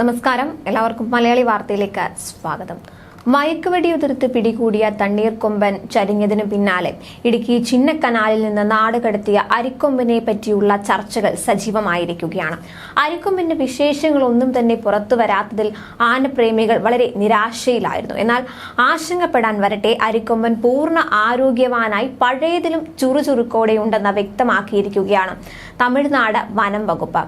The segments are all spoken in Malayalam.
നമസ്കാരം. എല്ലാവർക്കും മലയാളി വാർത്തയിലേക്ക് സ്വാഗതം. മയക്കുവെടിയുതിർത്ത് പിടികൂടിയ തണ്ണീർക്കൊമ്പൻ ചരിഞ്ഞതിനു പിന്നാലെ ഇടുക്കി ചിന്നക്കനാലിൽ നിന്ന് നാട് കടത്തിയ അരിക്കൊമ്പനെ പറ്റിയുള്ള ചർച്ചകൾ സജീവമായിരിക്കുകയാണ്. അരിക്കൊമ്പന്റെ വിശേഷങ്ങളൊന്നും തന്നെ പുറത്തു വരാത്തതിൽ ആനപ്രേമികൾ വളരെ നിരാശയിലായിരുന്നു. എന്നാൽ ആശങ്കപ്പെടാൻ വരട്ടെ അരിക്കൊമ്പൻ പൂർണ ആരോഗ്യവാനായി പഴയതിലും ചുറുചുറുക്കോടെയുണ്ടെന്ന് വ്യക്തമാക്കിയിരിക്കുകയാണ് തമിഴ്നാട് വനം വകുപ്പ്.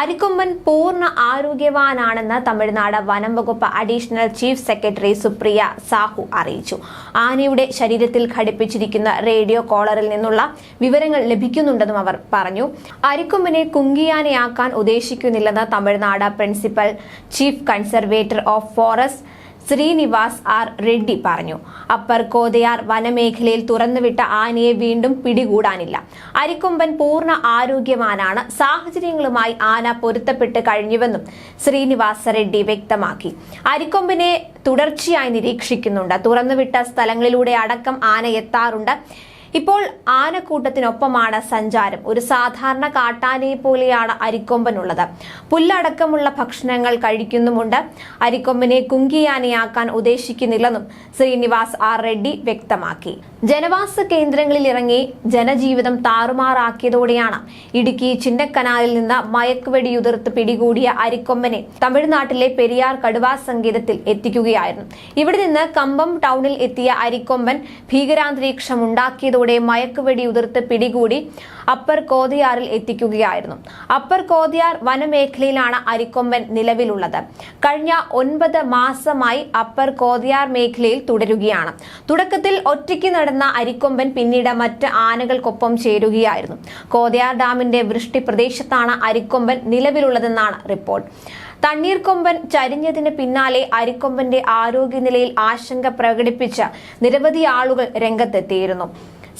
അരിക്കൊമ്പൻ പൂർണ ആരോഗ്യവാനാണെന്ന് തമിഴ്നാട് വനം വകുപ്പ് additional chief secretary Supriya Sahu അറിയിച്ചു. ആനയുടെ ശരീരത്തിൽ ഘടിപ്പിച്ചിരിക്കുന്ന റേഡിയോ കോളറിൽ നിന്നുള്ള വിവരങ്ങൾ ലഭിക്കുന്നുണ്ടെന്നും അവർ പറഞ്ഞു. അരിക്കൊമ്പനെ കുങ്കിയാനയാക്കാൻ ഉദ്ദേശിക്കുന്നില്ലെന്ന് Tamil Nadu principal chief conservator of forest Srinivas R Reddy പറഞ്ഞു. അപ്പർ കോതയാർ വനമേഖലയിൽ തുറന്നുവിട്ട ആനയെ വീണ്ടും പിടികൂടാനില്ല. അരിക്കൊമ്പൻ പൂർണ ആരോഗ്യവാനാണ്. സാഹചര്യങ്ങളുമായി ആന പൊരുത്തപ്പെട്ട് കഴിഞ്ഞുവെന്നും ശ്രീനിവാസ റെഡ്ഡി വ്യക്തമാക്കി. അരിക്കൊമ്പിനെ തുടർച്ചയായി നിരീക്ഷിക്കുന്നുണ്ട്. തുറന്നുവിട്ട സ്ഥലങ്ങളിലൂടെ അടക്കം ആന എത്താറുണ്ട്. ഇപ്പോൾ ആനക്കൂട്ടത്തിനൊപ്പമാണ് സഞ്ചാരം. ഒരു സാധാരണ കാട്ടാനയെ പോലെയാണ് അരിക്കൊമ്പനുള്ളത്. പുല്ലടക്കമുള്ള ഭക്ഷണങ്ങൾ കഴിക്കുന്നുമുണ്ട്. അരിക്കൊമ്പനെ കുങ്കിയാനയാക്കാൻ ഉദ്ദേശിക്കുന്നില്ലെന്നും ശ്രീനിവാസ് ആർ റെഡ്ഡി വ്യക്തമാക്കി. ജനവാസ കേന്ദ്രങ്ങളിൽ ഇറങ്ങി ജനജീവിതം താറുമാറാക്കിയതോടെയാണ് ഇടുക്കി ചിന്നക്കനാലിൽ നിന്ന് മയക്കുവെടിയുതിർത്ത് പിടികൂടിയ അരിക്കൊമ്പനെ തമിഴ്നാട്ടിലെ പെരിയാർ കടുവാ സങ്കേതത്തിൽ എത്തിക്കുകയായിരുന്നു. ഇവിടെ നിന്ന് കമ്പം ടൗണിൽ എത്തിയ അരിക്കൊമ്പൻ ഭീകരാന്തരീക്ഷം ഉണ്ടാക്കിയതോടെ മയക്കുവെടി ഉതിർത്ത് പിടികൂടി അപ്പർ കോതിയാറിൽ എത്തിക്കുകയായിരുന്നു. അപ്പർ കോതിയാർ വനമേഖലയിലാണ് അരിക്കൊമ്പൻ നിലവിലുള്ളത്. കഴിഞ്ഞ ഒൻപത് മാസമായി അപ്പർ കോതിയാർ മേഖലയിൽ തുടരുകയാണ്. തുടക്കത്തിൽ ഒറ്റയ്ക്ക് നടന്ന അരിക്കൊമ്പൻ പിന്നീട് മറ്റ് ആനകൾക്കൊപ്പം ചേരുകയായിരുന്നു. കോതിയാർ ഡാമിന്റെ വൃഷ്ടി പ്രദേശത്താണ് അരിക്കൊമ്പൻ നിലവിലുള്ളതെന്നാണ് റിപ്പോർട്ട്. തണ്ണീർക്കൊമ്പൻ ചരിഞ്ഞതിന് പിന്നാലെ അരിക്കൊമ്പന്റെ ആരോഗ്യനിലയിൽ ആശങ്ക പ്രകടിപ്പിച്ച നിരവധി ആളുകൾ രംഗത്തെത്തിയിരുന്നു.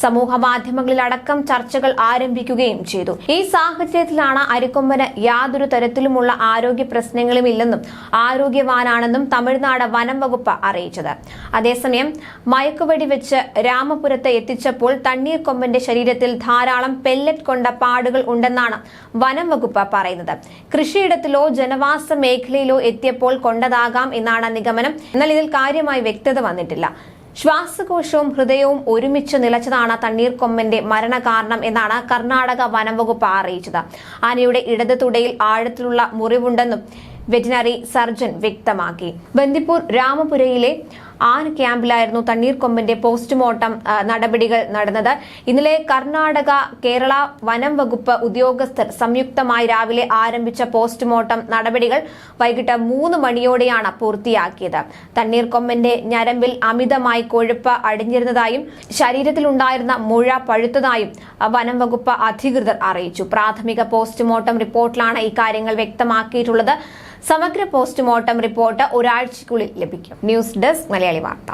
സമൂഹ മാധ്യമങ്ങളിലടക്കം ചർച്ചകൾ ആരംഭിക്കുകയും ചെയ്തു. ഈ സാഹചര്യത്തിലാണ് അരിക്കൊമ്പന് യാതൊരു തരത്തിലുമുള്ള ആരോഗ്യ പ്രശ്നങ്ങളുമില്ലെന്നും ആരോഗ്യവാനാണെന്നും തമിഴ്നാട് വനം വകുപ്പ് അറിയിച്ചത്. അതേസമയം മയക്കുവെടി വെച്ച് രാമപുരത്ത് എത്തിച്ചപ്പോൾ തണ്ണീർക്കൊമ്പന്റെ ശരീരത്തിൽ ധാരാളം പെല്ലറ്റ് കൊണ്ട പാടുകൾ ഉണ്ടെന്നാണ് വനം വകുപ്പ് പറയുന്നത്. കൃഷിയിടത്തിലോ ജനവാസ മേഖലയിലോ എത്തിയപ്പോൾ കൊണ്ടതാകാം എന്നാണ് നിഗമനം. എന്നാൽ ഇതിൽ കാര്യമായി വ്യക്തത വന്നിട്ടില്ല. ശ്വാസകോശവും ഹൃദയവും ഒരുമിച്ച് നിലച്ചതാണ് തണ്ണീർക്കൊമ്പന്റെ മരണകാരണം എന്നാണ് കർണാടക വനംവകുപ്പ് അറിയിച്ചത്. ആനയുടെ ഇടത് തുടയിൽ ആഴത്തിലുള്ള മുറിവുണ്ടെന്നും വെറ്റിനറി സർജൻ വ്യക്തമാക്കി. ബന്ദിപ്പൂർ രാമപുരയിലെ ആന ക്യാമ്പിലായിരുന്നു തണ്ണീർക്കൊമ്പിന്റെ പോസ്റ്റ്മോർട്ടം നടപടികൾ നടന്നത്. ഇന്നലെ കർണാടക കേരള വനം വകുപ്പ് ഉദ്യോഗസ്ഥർ സംയുക്തമായി രാവിലെ ആരംഭിച്ച പോസ്റ്റ്മോർട്ടം നടപടികൾ വൈകിട്ട് മൂന്ന് മണിയോടെയാണ് പൂർത്തിയാക്കിയത്. തണ്ണീർക്കൊമ്പന്റെ ഞരമ്പിൽ അമിതമായി കൊഴുപ്പ് അടിഞ്ഞിരുന്നതായും ശരീരത്തിലുണ്ടായിരുന്ന മുഴ പഴുത്തതായും വനം വകുപ്പ് അധികൃതർ അറിയിച്ചു. പ്രാഥമിക പോസ്റ്റ്മോർട്ടം റിപ്പോർട്ടിലാണ് ഇക്കാര്യങ്ങൾ വ്യക്തമാക്കിയിട്ടുള്ളത്. സമഗ്ര പോസ്റ്റ്മോർട്ടം റിപ്പോർട്ട് ഒരാഴ്ചയ്ക്കുള്ളിൽ ലഭിക്കും. ന്യൂസ് ഡെസ്ക് മലയാളി വാർത്ത.